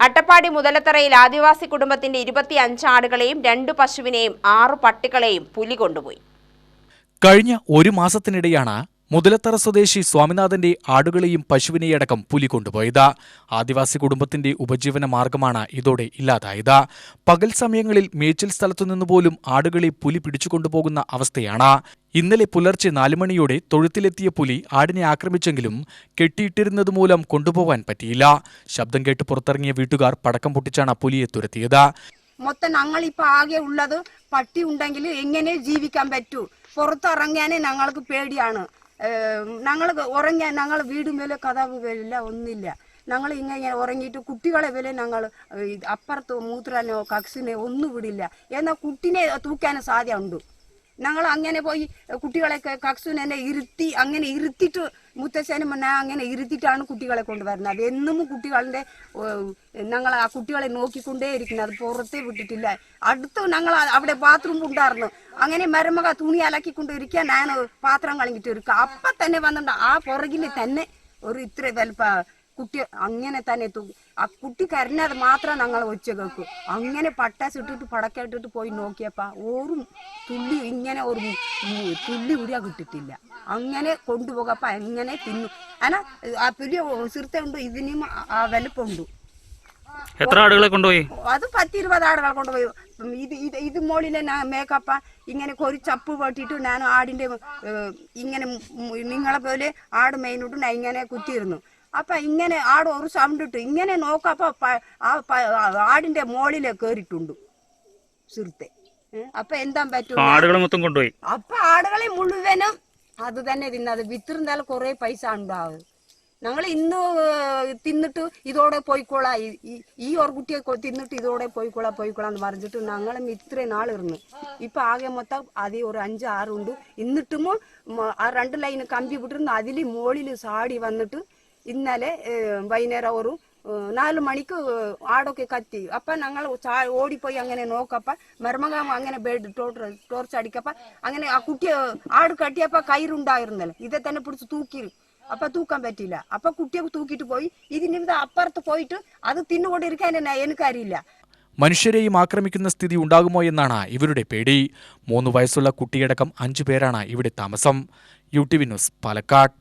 അട്ടപ്പാടി മുതലത്തറയിൽ ആദിവാസി കുടുംബത്തിന്റെ ഇരുപത്തി അഞ്ച് ആടുകളെയും രണ്ടു പശുവിനെയും ആറു പട്ടികളെയും പുലി കൊണ്ടുപോയി. കഴിഞ്ഞ ഒരു മാസത്തിനിടെയാണ് മുതലത്തറ സ്വദേശി സ്വാമിനാഥന്റെ ആടുകളെയും പശുവിനെയടക്കം പുലി കൊണ്ടുപോയത് ആദിവാസി കുടുംബത്തിന്റെ ഉപജീവന മാർഗമാണ് ഇതോടെ ഇല്ലാതായത്. പകൽ സമയങ്ങളിൽ മേച്ചിൽ സ്ഥലത്തുനിന്നുപോലും ആടുകളെ പുലി പിടിച്ചുകൊണ്ടുപോകുന്ന അവസ്ഥയാണ്. ഇന്നലെ പുലർച്ചെ നാലുമണിയോടെ തൊഴുത്തിലെത്തിയ പുലി ആടിനെ ആക്രമിച്ചെങ്കിലും കെട്ടിയിട്ടിരുന്നത് മൂലം കൊണ്ടുപോകാൻ പറ്റിയില്ല. ശബ്ദം കേട്ട് പുറത്തിറങ്ങിയ വീട്ടുകാർ പടക്കം പൊട്ടിച്ചാണ് പുലിയെ തുരത്തിയത്. മൊത്തം ഞങ്ങളിപ്പോ ആകെ ഉള്ളത് പട്ടി ഉണ്ടെങ്കിൽ എങ്ങനെ ജീവിക്കാൻ പറ്റൂ? പുറത്തിറങ്ങാനേ ഞങ്ങൾക്ക് പേടിയാണ്. ഞങ്ങൾ ഉറങ്ങാൻ ഞങ്ങൾ വീട് മേലെ കഥാവ് വരില്ല ഒന്നില്ല. ഞങ്ങൾ ഇങ്ങനെ ഉറങ്ങിയിട്ട് കുട്ടികളെ വില ഞങ്ങൾ അപ്പുറത്തോ മൂത്രാനോ കക്സിനെ ഒന്നും വിടില്ല. എന്നാൽ കുട്ടിനെ തൂക്കാനും സാധ്യത ഉണ്ട് ഞങ്ങൾ അങ്ങനെ പോയി കുട്ടികളെ കക്സുനെ ഇരുത്തി അങ്ങനെ ഇരുത്തിയിട്ട് മുത്തശ്ശനും മുന്നേ അങ്ങനെ ഇരുത്തിയിട്ടാണ് കുട്ടികളെ കൊണ്ടുവരുന്നത് എന്നും കുട്ടികളുടെ ഞങ്ങൾ ആ കുട്ടികളെ നോക്കിക്കൊണ്ടേ ഇരിക്കുന്നത് അത് പുറത്തേ വിട്ടിട്ടില്ല. അടുത്ത് ഞങ്ങൾ അവിടെ ബാത്റൂം ഉണ്ടായിരുന്നു. അങ്ങനെ മരുമക തുണി അലക്കിക്കൊണ്ട് ഇരിക്കാൻ ഞാൻ പാത്രം കളഞ്ഞിട്ട് ഇരിക്കുക അപ്പം തന്നെ വന്നിട്ട് ആ പുറകിൽ തന്നെ ഒരു ഇത്ര വലുപ്പ കുട്ടി അങ്ങനെ തന്നെ തൂക്കി ആ കുട്ടി കരഞ്ഞത് മാത്രം ഞങ്ങൾ ഒച്ച കേൾക്കും. അങ്ങനെ പട്ടാസ് ഇട്ടിട്ട് ഇട്ടിട്ട് പോയി നോക്കിയപ്പോ ഓറും ഇങ്ങനെ ഒരു പുല്ല് ഉരിയ കിട്ടിട്ടില്ല അങ്ങനെ കൊണ്ടുപോകപ്പോ അങ്ങനെ തിന്നു. അന ആ പുലി സിർത്തുണ്ട് ഇതിനും ആ വലുപ്പമുണ്ട്. എത്ര ആടുകളെ കൊണ്ടുപോയി? അത് പത്തിരുപത് ആടുകളെ കൊണ്ടുപോയി. ഇത് ഇത് ഇത് മോളിലെ മേക്കപ്പ. ഇങ്ങനെ ഒരു ചപ്പ് പൊട്ടിട്ട് ഞാൻ ആടിന്റെ ഇങ്ങനെ നിങ്ങളെ പോലെ ആട് മെയിനിട്ട് ഞാൻ ഇങ്ങനെ കുത്തിയിരുന്നു. അപ്പൊ ഇങ്ങനെ ആട് ഒരു സൗണ്ട് ഇട്ടു. ഇങ്ങനെ നോക്കപ്പ ആ ആടിന്റെ മോളിലെ കേറിയിട്ടുണ്ട് സിർത്തെ. ഏഹ്, അപ്പൊ എന്താ പറ്റും ആടുകളെ മൊത്തം കൊണ്ടുപോയി. അപ്പൊ ആടുകളെ മുഴുവനും അത് തന്നെ തിന്നത്. വിത്തിരുന്നാൽ കുറെ പൈസ ഉണ്ടാവും. ഞങ്ങൾ ഇന്ന് തിന്നിട്ട് ഇതോടെ പോയിക്കോളാ. ഈ- ഓർക്കുട്ടിയെ തിന്നിട്ട് ഇതോടെ പോയിക്കോളാ പോയിക്കോളാ എന്ന് പറഞ്ഞിട്ട് ഞങ്ങളും ഇത്രയും നാളിരുന്നു ഇപ്പൊ ആകെ മൊത്തം അതേ ഒരു അഞ്ച് ആറുണ്ട് എന്നിട്ടും മ- ആ രണ്ട് ലൈന് കമ്പി വിട്ടിരുന്നു. അതിൽ മുകളിൽ സാടി വന്നിട്ട് ഇന്നലെ വൈകുന്നേരം ഒരു നാല് മണിക്ക് ആടൊക്കെ കത്തി. അപ്പൊ ഞങ്ങൾ ഓടിപ്പോയി അങ്ങനെ നോക്കപ്പ മരുമക അങ്ങനെ ബെഡ് ടോർച്ച് അടിക്കപ്പ അങ്ങനെ ആ കുട്ടിയെ ആട് കട്ടിയപ്പ കയറുണ്ടായിരുന്നല്ലോ ഇതെ തന്നെ പിടിച്ച് തൂക്കി. അപ്പൊ തൂക്കാൻ പറ്റില്ല അപ്പൊ കുട്ടിയെ തൂക്കിട്ട് പോയി. ഇതിന്റെ ഇത് അപ്പുറത്ത് പോയിട്ട് അത് തിന്നുകൊണ്ടിരിക്കാൻ തന്നെ എനിക്കറിയില്ല മനുഷ്യരെയും ആക്രമിക്കുന്ന സ്ഥിതി ഉണ്ടാകുമോ എന്നാണ് ഇവരുടെ പേടി. മൂന്ന് വയസ്സുള്ള കുട്ടിയടക്കം അഞ്ചു പേരാണ് ഇവിടെ താമസം. U T V news Palakkad.